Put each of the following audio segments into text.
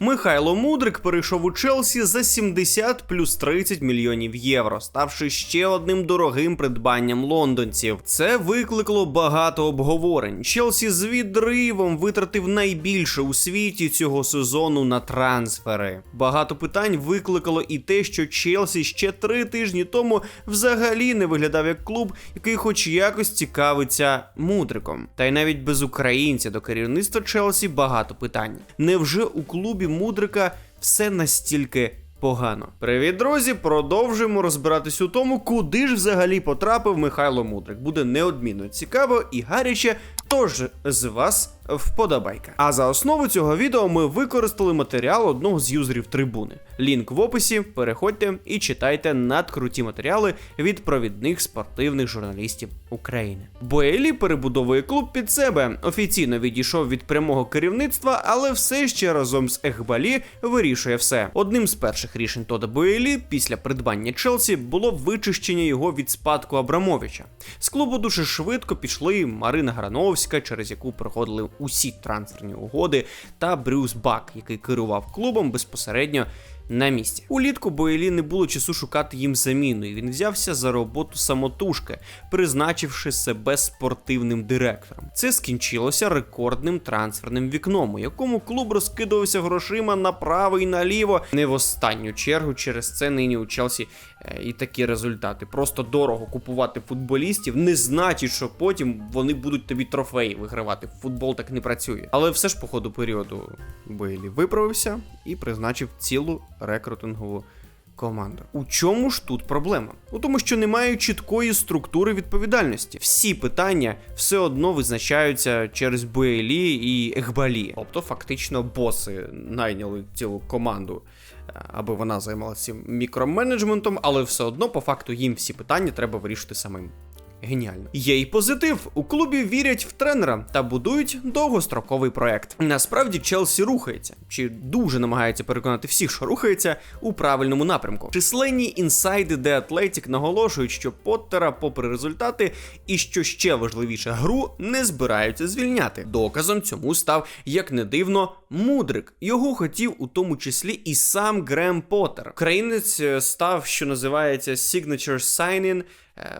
Михайло Мудрик перейшов у Челсі за 70 плюс 30 мільйонів євро, ставши ще одним дорогим придбанням лондонців. Це викликало багато обговорень. Челсі з відривом витратив найбільше у світі цього сезону на трансфери. Багато питань викликало і те, що Челсі ще три тижні тому взагалі не виглядав як клуб, який хоч якось цікавиться мудриком. Та й навіть без українця до керівництва Челсі багато питань. Невже у клубі Мудрика все настільки погано? Привіт, друзі! Продовжуємо розбиратись у тому, куди ж взагалі потрапив Михайло Мудрик. Буде неодмінно цікаво і гаряче. Тож з вас вподобайка. А за основу цього відео ми використали матеріал одного з юзерів трибуни. Лінк в описі. Переходьте і читайте надкруті матеріали від провідних спортивних журналістів України. Боелі перебудовує клуб під себе. Офіційно відійшов від прямого керівництва, але все ще разом з Ехбалі вирішує все. Одним з перших рішень Тода Боелі після придбання Челсі було вичищення його від спадку Абрамовича. З клубу дуже швидко пішли Марина Грановська, через яку проходили усі трансферні угоди, та Брюс Бак, який керував клубом безпосередньо на місці. Улітку Бойлі не було часу шукати їм заміну, і він взявся за роботу самотужки, призначивши себе спортивним директором. Це скінчилося рекордним трансферним вікном, у якому клуб розкидувався грошима направо і наліво. Не в останню чергу через це нині у Челсі е, і такі результати. Просто дорого купувати футболістів, не значить, що потім вони будуть тобі трофеї вигравати. Футбол так не працює. Але все ж по ходу періоду Бейлі виправився і призначив цілу рекрутингову команду. У чому ж тут проблема? У тому, що немає чіткої структури відповідальності. Всі питання все одно визначаються через Буелі і Ехбалі. Тобто, фактично, боси найняли цілу команду, е, аби вона займалася мікроменеджментом, але все одно, по факту, їм всі питання треба вирішити самим. Геніально. Є й позитив. У клубі вірять в тренера та будують довгостроковий проект. Насправді Челсі рухається, чи дуже намагається переконати всіх, що рухається у правильному напрямку. Численні інсайди The Athletic наголошують, що Поттера, попри результати, і що ще важливіше, гру не збираються звільняти. Доказом цьому став, як не дивно, мудрик. Його хотів у тому числі і сам Грем Поттер. Українець е, став, що називається Signature Signing,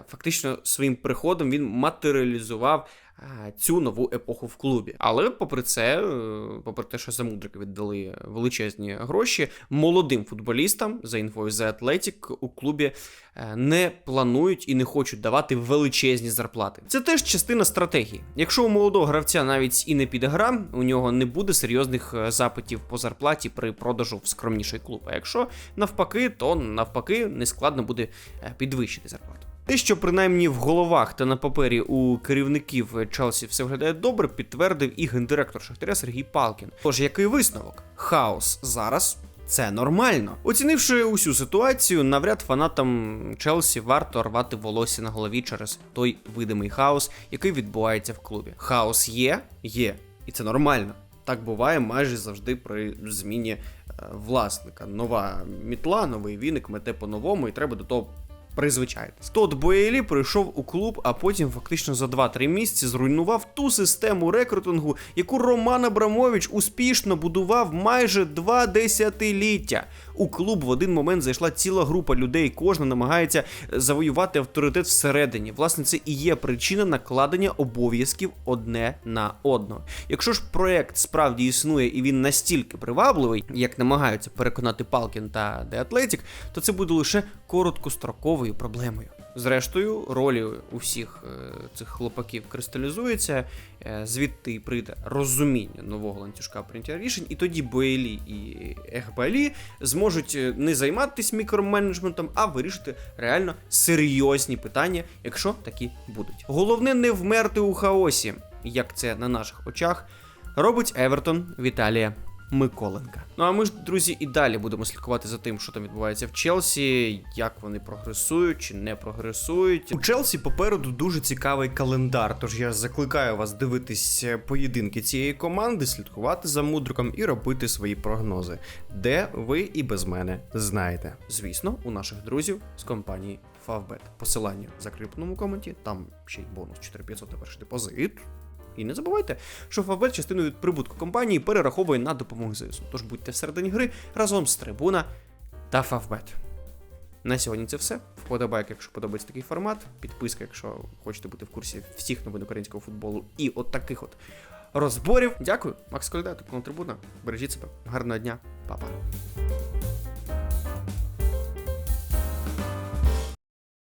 фактично своїм приходом він матеріалізував е, цю нову епоху в клубі. Але попри це, е, попри те, що за Мудрика віддали величезні гроші, молодим футболістам за інфою The Athletic у клубі не планують і не хочуть давати величезні зарплати. Це теж частина стратегії. Якщо у молодого гравця навіть і не піде гра, у нього не буде серйозних запитів по зарплаті при продажу в скромніший клуб. А якщо навпаки, то навпаки не складно буде підвищити зарплату. Те, що принаймні в головах та на папері у керівників Челсі все виглядає добре, підтвердив і гендиректор Шахтаря Сергій Палкін. Тож який висновок? Хаос зараз. Це нормально. Оцінивши усю ситуацію, навряд фанатам Челсі варто рвати волосся на голові через той видимий хаос, який відбувається в клубі. Хаос є, є, і це нормально. Так буває майже завжди при зміні е, власника. Нова мітла, новий віник мете по-новому, і треба до того призвичайтесь. Тот Боєлі прийшов у клуб, а потім фактично за 2-3 місяці зруйнував ту систему рекрутингу, яку Роман Абрамович успішно будував майже два десятиліття. У клуб в один момент зайшла ціла група людей, кожна намагається завоювати авторитет всередині. Власне, це і є причина накладення обов'язків одне на одного. Якщо ж проект справді існує і він настільки привабливий, як намагаються переконати Палкін та Athletic, то це буде лише короткостроковою проблемою. Зрештою, ролі у всіх е, цих хлопаків кристалізується, е, звідти й прийде розуміння нового ланцюжка прийняття рішень, і тоді Боелі і Ехбалі зможуть е, не займатися мікроменеджментом, а вирішити реально серйозні питання, якщо такі будуть. Головне не вмерти у хаосі, як це на наших очах робить Евертон Віталія Миколенка. Ну а ми ж, друзі, і далі будемо слідкувати за тим, що там відбувається в Челсі, як вони прогресують чи не прогресують. У Челсі попереду дуже цікавий календар. Тож я закликаю вас дивитись е, поєдинки цієї команди, слідкувати за мудриком і робити свої прогнози, де ви і без мене знаєте. Звісно, у наших друзів з компанії Favbet. Посилання в закріпленому коменті, там ще й бонус 4500 на перший депозит. І не забувайте, що Фавбет частину від прибутку компанії перераховує на допомогу ЗСУ. Тож будьте всередині гри разом з Трибуна та Фавбет. На сьогодні це все. Вподобайка, якщо подобається такий формат. Підписка, якщо хочете бути в курсі всіх новин українського футболу і от таких от розборів. Дякую, Макс Коляда, тут трибуна. Бережіть себе. Гарного дня, Па-па.